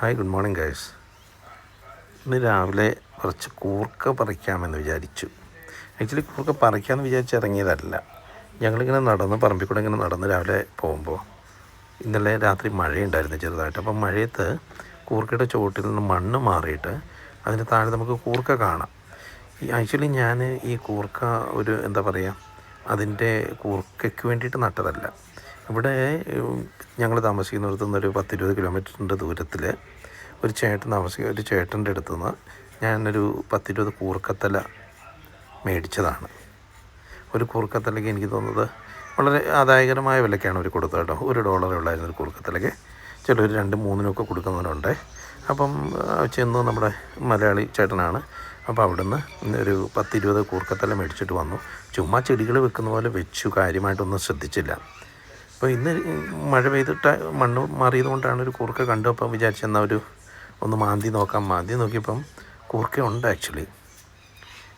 Hi good morning guys ഇന്ന് രാവിലെ കുറച്ച് കൂർക്ക പറിക്കാമെന്ന് വിചാരിച്ചു. ആക്ച്വലി കൂർക്ക പറിക്കാമെന്ന് വിചാരിച്ച് ഇറങ്ങിയതല്ല. ഞങ്ങളിങ്ങനെ നടന്ന് പറമ്പിൽ കൂടെ ഇങ്ങനെ നടന്ന് രാവിലെ പോകുമ്പോൾ ഇന്നലെ രാത്രി മഴയുണ്ടായിരുന്നു ചെറുതായിട്ട്. അപ്പം മഴയത്ത് കൂർക്കയുടെ ചുവട്ടിൽ നിന്ന് മണ്ണ് മാറിയിട്ട് അതിന് താഴെ നമുക്ക് കൂർക്ക കാണാം. ഈ ആക്ച്വലി ഞാൻ ഈ കൂർക്ക ഒരു എന്താ പറയുക അതിന്റെ കൂർക്കയ്ക്ക് വേണ്ടിയിട്ട് നട്ടതല്ല. ഇവിടെ ഞങ്ങൾ താമസിക്കുന്നിടത്തു നിന്ന് ഒരു പത്തിരുപത് കിലോമീറ്ററിന്റെ ദൂരത്തിൽ ഒരു ചേട്ടൻ താമസിക്കുക ഒരു ചേട്ടന്റെ അടുത്തു നിന്ന് ഞാനൊരു പത്തിരുപത് കൂർക്കത്തല മേടിച്ചതാണ്. ഒരു കൂർക്കത്തലയ്ക്ക് എനിക്ക് തോന്നുന്നത് വളരെ ആദായകരമായ വിലക്കാണ് അവർ കൊടുത്തത് കേട്ടോ. ഒരു ഡോളറേ ഉള്ളായിരുന്നു ഒരു കൂർക്കത്തലയ്ക്ക്. ചിലർ രണ്ടും മൂന്നിനൊക്കെ കൊടുക്കുന്നവരുണ്ട്. അപ്പം ചെന്ന് നമ്മുടെ മലയാളി ചേട്ടനാണ്. അപ്പോൾ അവിടുന്ന് ഒരു പത്തിരുപത് കൂർക്കത്തല മേടിച്ചിട്ട് വന്നു. ചുമ്മാ ചെടികൾ വെക്കുന്ന പോലെ വെച്ചു. കാര്യമായിട്ടൊന്നും ശ്രദ്ധിച്ചില്ല. അപ്പോൾ ഇന്ന് മഴ പെയ്തിട്ട് മണ്ണ് മാറിയത് കൊണ്ടാണ് ഒരു കൂർക്ക കണ്ടു. അപ്പം വിചാരിച്ചെന്നാൽ ഒരു ഒന്ന് മാന്തി നോക്കാം. മാന്തി നോക്കിയപ്പം കൂർക്ക ഉണ്ട് ആക്ച്വലി.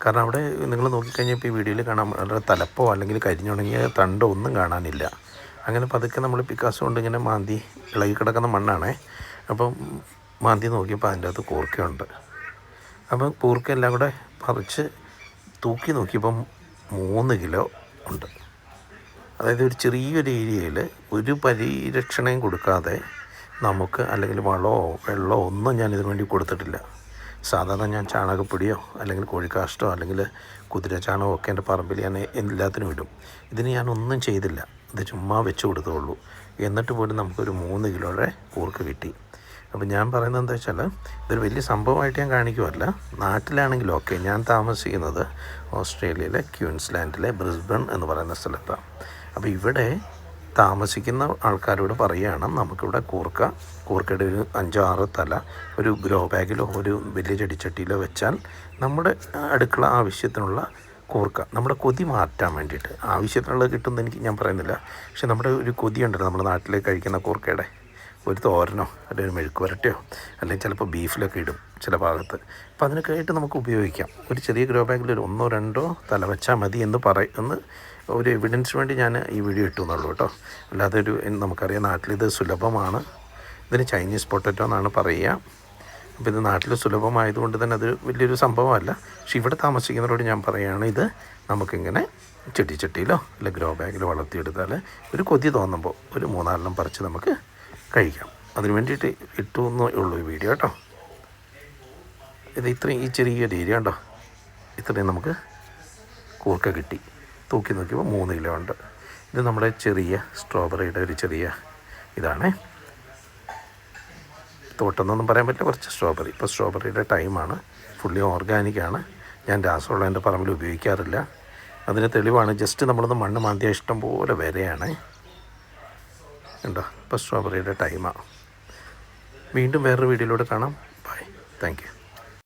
കാരണം അവിടെ നിങ്ങൾ നോക്കിക്കഴിഞ്ഞാൽ ഇപ്പോൾ ഈ വീഡിയോയിൽ കാണാൻ വളരെ തലപ്പോ അല്ലെങ്കിൽ കരിഞ്ഞുണങ്ങിയ തണ്ടോ ഒന്നും കാണാനില്ല. അങ്ങനെ പതുക്കെ നമ്മൾ പിക്കാസ് കൊണ്ട് ഇങ്ങനെ മാന്തി ഇളകി കിടക്കുന്ന മണ്ണാണേ. അപ്പം മാന്തി നോക്കിയപ്പോൾ അതിന്റെ അകത്ത് കൂർക്കയുണ്ട്. അപ്പം കൂർക്ക എല്ലാം കൂടെ പറിച്ച് തൂക്കി നോക്കിയപ്പം മൂന്ന് കിലോ ഉണ്ട്. അതായത് ഒരു ചെറിയൊരു ഏരിയയിൽ ഒരു പരിരക്ഷണയും കൊടുക്കാതെ നമുക്ക് അല്ലെങ്കിൽ വളമോ വെള്ളമോ ഒന്നും ഞാൻ ഇതിനു വേണ്ടി കൊടുത്തിട്ടില്ല. സാധാരണ ഞാൻ ചാണകപ്പൊടിയോ അല്ലെങ്കിൽ കോഴിക്കാഷ്ടോ അല്ലെങ്കിൽ കുതിര ചാണകമോ ഒക്കെ എന്റെ പറമ്പിൽ ഞാൻ എല്ലാത്തിനും ഇടും. ഇതിന് ഞാൻ ഒന്നും ചെയ്തില്ല. ഇത് ചുമ്മാ വെച്ച് കൊടുത്തുള്ളൂ എന്നിട്ട് പോലും നമുക്കൊരു മൂന്ന് കിലോയുടെ കൂർക്ക് കിട്ടി. അപ്പോൾ ഞാൻ പറയുന്നത് എന്താ വെച്ചാൽ ഇതൊരു വലിയ സംഭവമായിട്ട് ഞാൻ കാണിക്കുമല്ല നാട്ടിലാണെങ്കിലും ഓക്കെ ഞാൻ താമസിക്കുന്നത് ഓസ്ട്രേലിയയിലെ ക്യൂൻസ്ലാൻഡിലെ ബ്രിസ്ബൺ എന്ന് പറയുന്ന സ്ഥലത്താണ്. അപ്പോൾ ഇവിടെ താമസിക്കുന്ന ആൾക്കാരോട് പറയുകയാണ് നമുക്കിവിടെ കൂർക്ക കൂർക്കയുടെ ഒരു അഞ്ചോ ആറ് തല ഒരു ഗ്രോ ബാഗിലോ ഒരു വലിയ ചെടിച്ചട്ടിയിലോ വെച്ചാൽ നമ്മുടെ അടുക്കള ആവശ്യത്തിനുള്ള കൂർക്ക നമ്മുടെ കൊതി മാറ്റാൻ വേണ്ടിയിട്ട്. ആവശ്യത്തിനുള്ളത് കിട്ടുമെന്ന് എനിക്ക് ഞാൻ പറയുന്നില്ല പക്ഷെ നമ്മുടെ ഒരു കൊതിയുണ്ടല്ലോ നമ്മുടെ നാട്ടിൽ കഴിക്കുന്ന കൂർക്കയുടെ. ഒരു തോരനോ അല്ലെങ്കിൽ ഒരു മെഴുക്ക് വരട്ടിയോ അല്ലെങ്കിൽ ചിലപ്പോൾ ബീഫിലൊക്കെ ഇടും ചില ഭാഗത്ത്. അപ്പോൾ അതിനൊക്കെ ആയിട്ട് നമുക്ക് ഉപയോഗിക്കാം. ഒരു ചെറിയ ഗ്രോ ബാഗിൽ ഒരു ഒന്നോ രണ്ടോ തല വെച്ചാൽ മതി എന്ന് പറയും എന്ന് ഒരു എവിഡൻസ് വേണ്ടി ഞാൻ ഈ വീഡിയോ ഇട്ടു എന്നുള്ളൂ കേട്ടോ. അല്ലാതെ ഒരു നമുക്കറിയാം നാട്ടിലിത് സുലഭമാണ്. ഇതിന് ചൈനീസ് പൊട്ടറ്റോ എന്നാണ് പറയുക. അപ്പോൾ ഇത് നാട്ടിൽ സുലഭമായതുകൊണ്ട് തന്നെ അത് വലിയൊരു സംഭവമല്ല. പക്ഷെ ഇവിടെ താമസിക്കുന്നവരോട് ഞാൻ പറയുകയാണ് ഇത് നമുക്കിങ്ങനെ ചെടിച്ചട്ടിയിലോ അല്ലെങ്കിൽ ഗ്രോ ബാഗിലോ വളർത്തിയെടുത്താൽ ഒരു കൊതി തോന്നുമ്പോൾ ഒരു മൂന്നാലെണ്ണം പറിച്ച് നമുക്ക് കഴിക്കാം. അതിന് വേണ്ടിയിട്ട് ഇട്ടു എന്നേ ഉള്ളൂ ഈ വീഡിയോ കേട്ടോ. ഇത് ഇത്രയും ഈ ചെറിയൊരു ഏരിയ ഉണ്ടോ? ഇത്രയും നമുക്ക് കൂർക്ക കിട്ടി. തൂക്കി നോക്കിയപ്പോൾ മൂന്ന് കിലോ ഉണ്ട്. ഇത് നമ്മുടെ ചെറിയ സ്ട്രോബെറിയുടെ ഒരു ചെറിയ ഇതാണ്. തോട്ടമെന്നൊന്നും പറയാൻ പറ്റില്ല കുറച്ച് സ്ട്രോബെറി ഇപ്പോൾ സ്ട്രോബെറിയുടെ ടൈമാണ് ഫുള്ളി ഓർഗാനിക്കാണ് ഞാൻ രാസവളം എന്റെ പറമ്പിൽ ഉപയോഗിക്കാറില്ല. അതിന് തെളിവാണ് ജസ്റ്റ് നമ്മളൊന്ന് മണ്ണ് മാന്തിയ ഇഷ്ടം പോലെ വരെയാണ് ഉണ്ടോ ഇപ്പോൾ സ്ട്രോബെറിയുടെ ടൈമാണ് വീണ്ടും വേറൊരു വീഡിയോയിലൂടെ കാണാം. Bye thank you